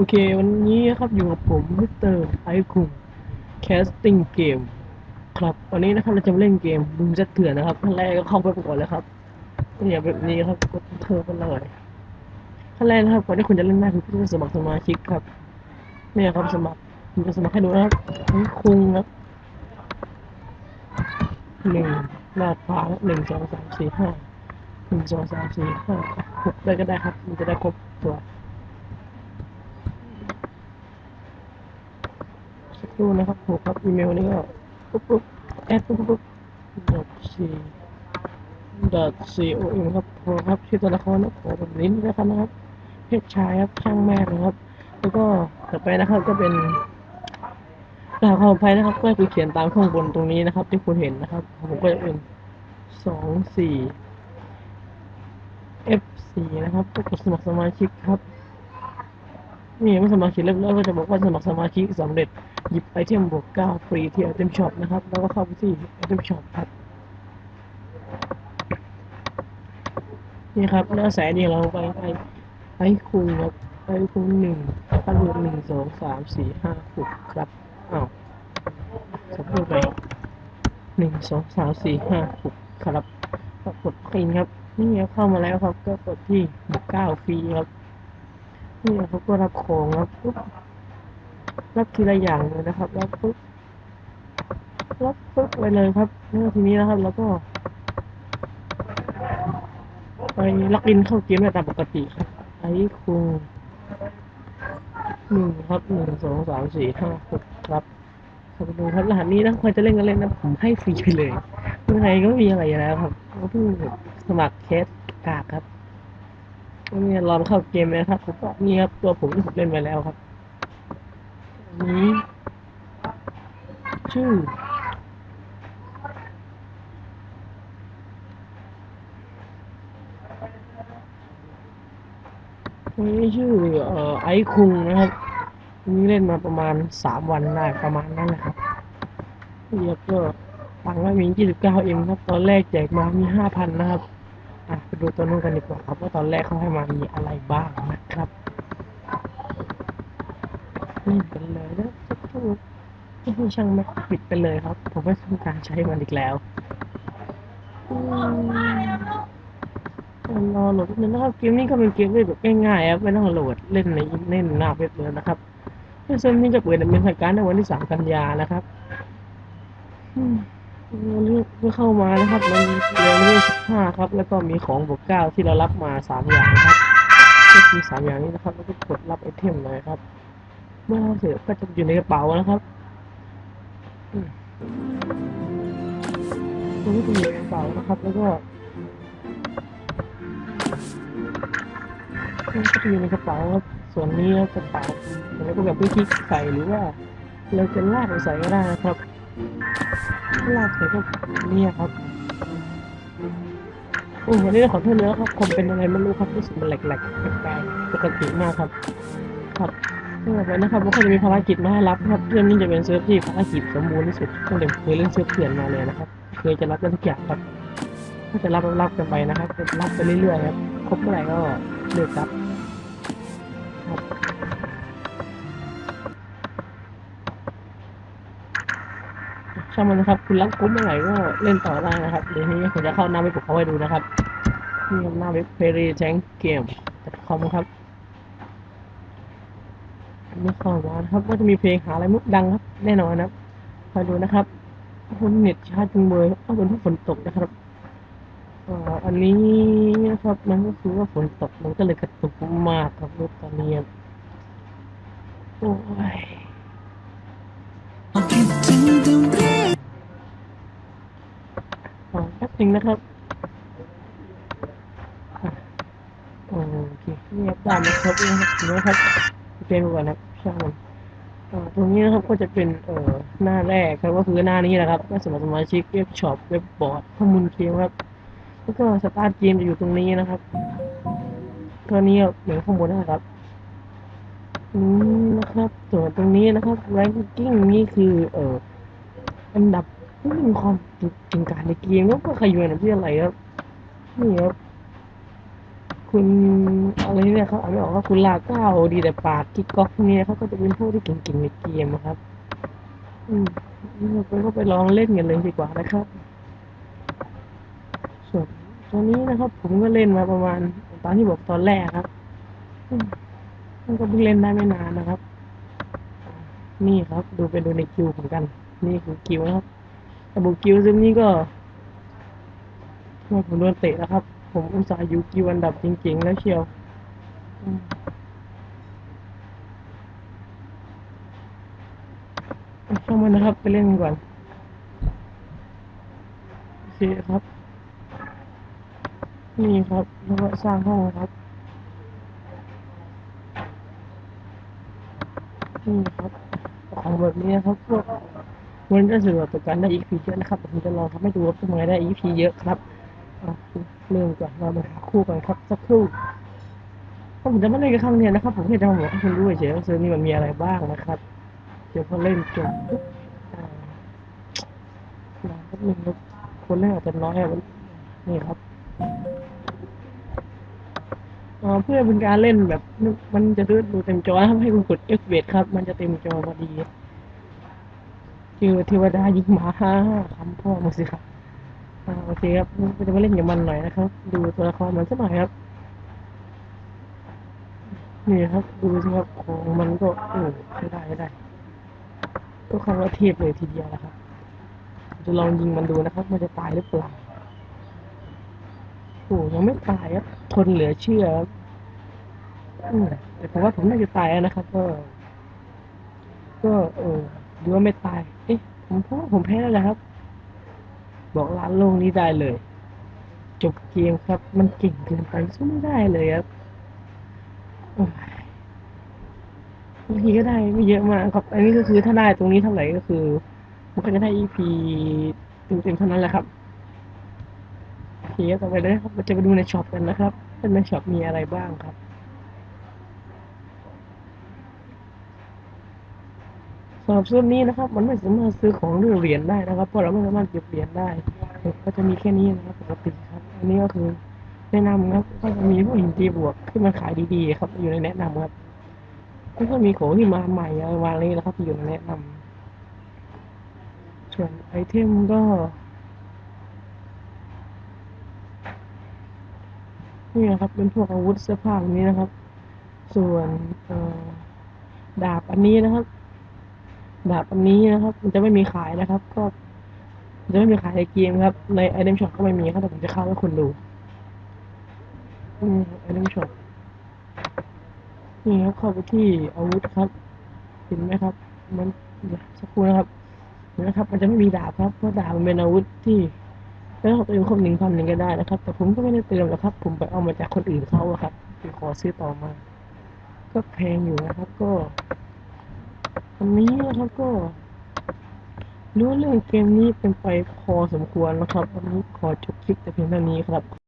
โอเค วันนี้ครับอยู่กับผมมิสเตอร์ไอคุงแคสติ้งเกมครับวันนี้นะครับเราจะมาเล่นเกมบูมเซตเถื่อนนะครับขั้นแรกก็เข้าไปก่อนเลยครับเนี่ยแบบนี้ครับกดเพิ่มกันเลยขั้นแรกนะครับก่อนที่คุณจะเล่นได้คือคุณต้องสมัครสมาชิกครับเนี่ยครับสมัครผมจะสมัครให้ดูนะครับนี่คุงครับหนึ่งหน้าฟ้าหนึ่งสองสามสี่ห้าหนึ่งสองสามสี่ห้าหกได้ก็ได้ครับ มันจะได้ครบตัว สักครู่นะครับผมครับอีเมลนี้ก็ปุ๊บปุ๊บแอดปุ๊บปุ๊บดอทซีดอทซีโอเอ็มครับโทรครับชื่อตัวละครนะขอแบบนี้นะครับนะครับเพศชายครับช่างแม่นะครับ แล้วก็ต่อไปนะครับก็เป็นรหัสความปลอภัยนะครับ ก็คือเขียนตามข้างบนตรงนี้นะครับ ที่คุณเห็นนะครับ ผมก็จะเป็นสองสี่ F สี่นะครับก็กดสมัครสมาชิกครับ นี่เมื่อสมาชิกเรียบร้อยก็จะบอกว่าสมัครสมาชิกสำเร็จ หยิบไอเทมบวก9ฟรีที่ไอเทมช็อปนะครับ แล้วก็เข้าไปที่ไอเทมช็อปครับ นี่ครับแล้วแสนนี่เราไปไปไปคูณครับไปคูณหนึ่งตั้งบวกหนึ่งสองสามสี่ห้าหกครับอ้าวสับพูดไปหนึ่งสองสามสี่ห้าหกครับก็กดคลินครับ นี่ครับเข้ามาแล้วครับ ก็กดที่บวกเก้าฟรีครับนี่เขาก็รับของครับ รับทีละอย่างเลยนะครับรับปุ๊บรับปุ๊บไปเลยครับแล้วทีนี้นะครับ แล้วก็ ไปล็อกอินเข้าเกมได้ตามปกติครับไอ้คุงหนึ่งครับหนึ่งสองสามสี่ห้าหกครับข้าไปดูครับรหัสนี้นะใครจะเล่นก็เล่นนะผมให้ฟรีไปเลยยังไงก็มีอะไรแล้วครับก็เพิ่งสมัครเคสกากครับนี่ลองเข้าเกมเลยนะครับผมก็นี่ครับตัวผมที่ผมเล่นไปแล้วครับ นี้ชื่ออันนี้ชื่อเอ่อไอคุงนะครับนี้เล่นมาประมาณสามวันได้ประมาณนั้นนะครับเรียบก็ตังค์ไม่มี29เก้าเอ็มครับ ตอนแรกแจกมามี5,000นะครับ อะไปดูตัวนู้นกันดีกว่าครับว่าตอนแรกเขาให้มามีอะไรบ้างนะครับ นี่กันเลยนะสักครู่ช่างไม่ปิดไปเลยครับ ผมไม่ต้องการใช้มันอีกแล้วรอโหลดนิดนึงนะครับเกมนี้ก็เป็นเกมเล่นแบบง่ายๆครับไม่ต้องโหลดเล่นในเล่นหน้าเว็บเลยนะครับเซิร์ฟนี้จะเปิดดำเนินการในวันที่ 3 กันยานะครับอืมเลือกเพื่อเข้ามานะครับมันเรียนเรื่องสิบห้าครับ แล้วก็มีของบวกเก้าที่เรารับมาสามอย่างนะครับก็คือสามอย่างนี้นะครับ แล้วก็กดรับไอเทมเลยครับ เมื่อเสร็จก็จะอยู่ในกระเป๋านะครับอืมมันก็จะอยู่ในกระเป๋านะครับ แล้วก็มันก็จะอยู่ในกระเป๋าครับ ส่วนนี้กระเป๋าแล้วก็แบบวิธีใส่หรือว่าเราจะลากไปใส่ก็ได้นะครับลากไปก็เนี่ยครับโอ้วันนี้ขอโทษนะครับผมเป็นอะไรไม่รู้ครับรู้สึกมันแหลกๆแปลกๆปกติมากครับ ครับ ต่อไปนะครับว่าเขาจะมีภารกิจมาให้รับครับเรื่องนี้จะเป็นเซิร์ฟที่ภารกิจสมบูรณ์ที่สุดตั้งแต่เคยเล่นเซิร์ฟเถื่อนมาเลยนะครับเคยจะรับได้ทุกอย่างครับถ้าจะรับรับกันไปนะครับจะรับไปเรื่อยๆครับครบเมื่อไหร่ก็เลือกรับครับช่างมันนะครับ คุณรักกรุ๊ปเมื่อไหร่ก็เล่นต่อได้นะครับเดี๋ยวนี้ผมจะเข้าหน้าเว็บของเขาให้ดูนะครับนี่ครับหน้าเว็บ p e r y t a n k Game com ครับ เมื่อเข้ามานะครับก็จะมีเพลงหาอะไรมุกดังครับ แน่นอนนะครับคอยดูนะครับผมเน็ตชาร์จจุงเบยก็เป็นที่ฝนตกนะครับอ่ออันนี้นะครับมันก็คือว่าฝนตกมันก็เลยกระตุกมากครับรูปตอนนี้โอ้ยอแป๊บนึงนะครับโอเคนี่ครับตามมาครบแล้วนะครับเห็นะครับเป็นก่อนนะ ครับช่างมันอ่าตรงนี้นะครับก็จะเป็นเอ่อหน้าแรกครับก็คือหน้านี้นะครับก็สำหรับสมาชิกเว็บช็อปเว็บบอร์ดข้อมูลเกมครับแล้วก็สตาร์ทเกมจะอยู่ตรงนี้นะครับตัวนี้เหมือนข้างบนนะครับอืมนะครับส่วนตรงนี้นะครับ ranking นี่คือเอ่ออันดับไม่มีความจริงการในเกมแล้วก็ใครอยู่อันดับที่อะไรครับนี่ครับ คุณอะไรเนี่ยเขาอ่านไม่ออกว่าคุณลาเก้าดีแต่ปากกิ๊กก๊อกเนี่ยเขาก็จะเป็นพวกที่เก่งๆในเกมอะครับ อืมเราก็ไปลองเล่นกันเลยดีกว่านะครับ ส่วนตัวนี้นะครับ ผมก็เล่นมาประมาณ ตอนที่บอกตอนแรกครับมันก็เพิ่งเล่นได้ไม่นานนะครับ นี่ครับ ดูไปดูในคิวผมกัน นี่คือคิวนะครับแต่บุกคิวซึ่งนี้ก็ผมโดนเตะแล้วครับ ผมอุตส่าห์อยู่คิวอันดับจริงๆ แล้วเชียวอืมช่างมันนะครับ ไปเล่นก่อน โอเคครับ นี่ครับ แล้วก็สร้างห้องครับ นี่ครับของแบบนี้นะครับพวกมันจะสะดวกต่อการได้ EP เยอะนะครับแต่ผมจะลองทำให้ดูว่าทำไมได้ EP เยอะครับ เริ่มก่อนเรามาหาคู่กันครับสักครู่ถ้าผมจะไม่เล่นกับครั้งเนี้ยนะครับ ผมแค่จะมาบอกให้คุณรู้เฉยๆว่าเซิร์ฟนี้มันมีอะไรบ้างนะครับ เดี๋ยวพอเล่นจบปุ๊บอ่ารอแป๊บนึงครับคนเล่นอาจจะน้อยอะนี่ครับเพื่อเป็นการเล่นแบบ มันจะดูเต็มจอครับให้คุณกด F เวทครับ มันจะเต็มจอพอดีเจอเทวดายิงหมาคำพ่อมาสิครับ โอเคครับเราจะมาเล่นกับมันหน่อยนะครับ ดูตัวละครมันสักหน่อยครับ นี่ครับ ดูสิครับของมันก็โอ้ใช้ได้ใช้ได้ ก็คำว่าเทพเลยทีเดียวนะครับ จะลองยิงมันดูนะครับ มันจะตายหรือเปล่าโอ้ยังไม่ตายครับทนเหลือเชื่อครับแต่ผมว่าผมน่าจะตายนะครับ ก็ ก็ เออดูว่าไม่ตาย เอ๊ะผมเพราะว่าผมแพ้แล้วแหละครับ บอกร้านโลงนี้ได้เลย จบเกมครับ มันเก่งเกินไปสู้ไม่ได้เลยครับโอ้ยบางทีก็ได้ไม่เยอะมากครับ อันนี้ก็คือถ้าได้ตรงนี้เท่าไหร่ก็คือ มันก็จะได้ EP เต็มๆเท่านั้นแหละครับโอเคต่อไปเลยครับเราจะไปดูในช็อปกันนะครับว่าในช็อปมีอะไรบ้างครับำหรับส่วนนี้นะครับ มันไม่สามารถซื้อของหรือเหรียญได้นะครับ เพราะเราไม่สามารถเก็บเหรียญได้ก็จะมีแค่นี้นะครับปกติครับอันนี้ก็คือแนะนำครับก็จะมีพวกหินตีบวกที่มันขายดีๆ ครับ อยู่ในแนะนำครับแล้วก็มีของที่มาใหม่อะไรวางนี้นะครับอยู่ในแนะนำส่วนไอเทมก็นี่นะครับ เป็นพวกอาวุธเสื้อผ้าแบบนี้นะครับ ส่วนดาบอันนี้นะครับ ดาบอันนี้นะครับ มันจะไม่มีขายนะครับ ก็จะไม่มีขายในเกมครับ ในไอเทมช็อปก็ไม่มีครับแต่ผมจะเข้าให้คุณดูไอเทมช็อปนี่ครับเข้าไปที่อาวุธครับ เห็นไหมครับ มันสักครู่นะครับเห็นไหมครับ มันจะไม่มีดาบครับเพราะดาบมันเป็นอาวุธที่แล้วเราเติมครบหนึ่งพันหนึ่งก็ได้นะครับ แต่ผมก็ไม่ได้เติมหรอกครับ ผมไปเอามาจากคนอื่นเขาอะครับไปขอซื้อต่อมา ก็แพงอยู่นะครับ ก็ วันนี้นะครับก็รู้เรื่องเกมนี้เป็นไปพอสมควรนะครับ วันนี้ขอจบคลิปแต่เพียงเท่านี้ครับ